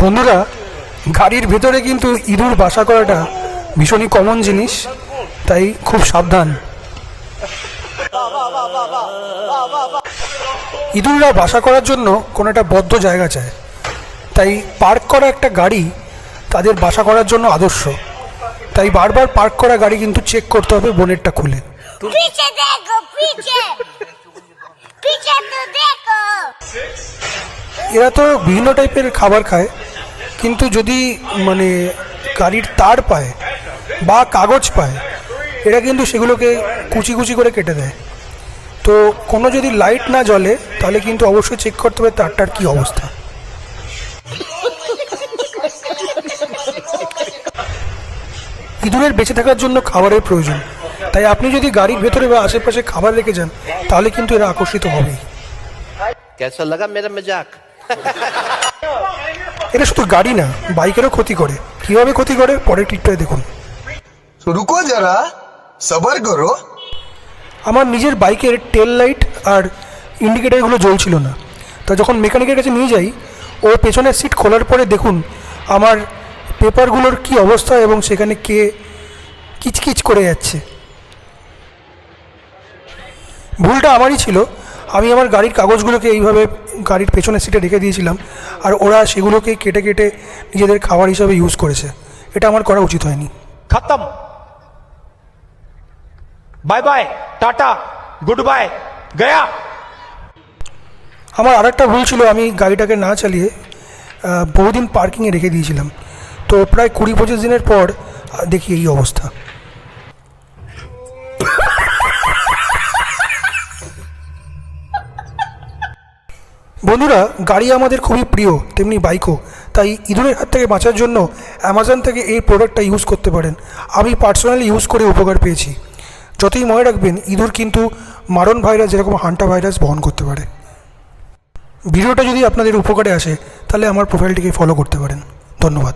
বন্ধুরা গাড়ির ভেতরে কিন্তু ইঁদুর বাসা করাটা ভীষণই কমন জিনিস তাই খুব সাবধান। ইঁদুররা বাসা করার জন্য কোনো একটা বদ্ধ জায়গা চায়। তাই পার্ক করা একটা গাড়ি তাদের বাসা করার জন্য আদর্শ। তাই বারবার পার্ক করা গাড়ি কিন্তু চেক করতে হবে বোনেরটা খুলে। এরা তো বিভিন্ন টাইপের খাবার খায়, কিন্তু যদি মানে গাড়ির তার পায় বা কাগজ পায়, এরা কিন্তু সেগুলোকে কুচি কুচি করে কেটে দেয়। তো কোনো যদি লাইট না জ্বলে, তাহলে কিন্তু অবশ্যই চেক করতে হবে তারটার কী অবস্থা। ইঁদুরের বেঁচে থাকার জন্য খাবারের প্রয়োজন। তাই আপনি যদি গাড়ির ভেতরে বা আশেপাশে খাবার রেখে যান, তাহলে কিন্তু এরা আকর্ষিত হবেই। कैसा लगा मेरा मजाक এটা শুধু গাড়ি না বাইকেরও ক্ষতি করে কীভাবে ক্ষতি করে পরের টিপটায় দেখুন तो रुको जरा सबर करो আমার নিজের বাইকের টেল লাইট আর ইন্ডিকেটারগুলো জ্বলছিল না তা যখন মেকানিকের কাছে নিয়ে যাই ও পেছনের সিট খোলার পরে দেখুন আমার পেপারগুলোর কি অবস্থা এবং সেখানে কে কিচকিচ করে যাচ্ছে ভুলটা আমারই ছিল আমি আমার গাড়ির কাগজগুলোকে এইভাবে গাড়ির পেছনের সিটে রেখে দিয়েছিলাম আর ওরা সেগুলোকে কেটে কেটে নিজেদের খাবার হিসাবে ইউজ করেছে। এটা আমার করা উচিত হয়নি। খাতাম। Bye bye tata good bye Gaya আমার আরেকটা ভুল ছিল আমি গাড়িটাকে না চালিয়ে বহুদিন পার্কিংয়ে রেখে দিয়েছিলাম। তো প্রায় কুড়ি পঁচিশ দিনের পর দেখি এই অবস্থা। বন্ধুরা, গাড়ি আমাদের খুবই প্রিয়, তেমনি বাইকও তাই ইঁদুরের হাত থেকে বাঁচার জন্য অ্যামাজন থেকে এই প্রোডাক্টটা ইউজ করতে পারেন। আমি পার্সোনালি ইউজ করে উপকার পেয়েছি। যতই মনে রাখবেন, ইঁদুর কিন্তু মারণ ভাইরাস যেরকম হান্টা ভাইরাস বহন করতে পারে। ভিডিওটা যদি আপনাদের উপকারে আসে, তাহলে আমার প্রোফাইলটিকে ফলো করতে পারেন। ধন্যবাদ।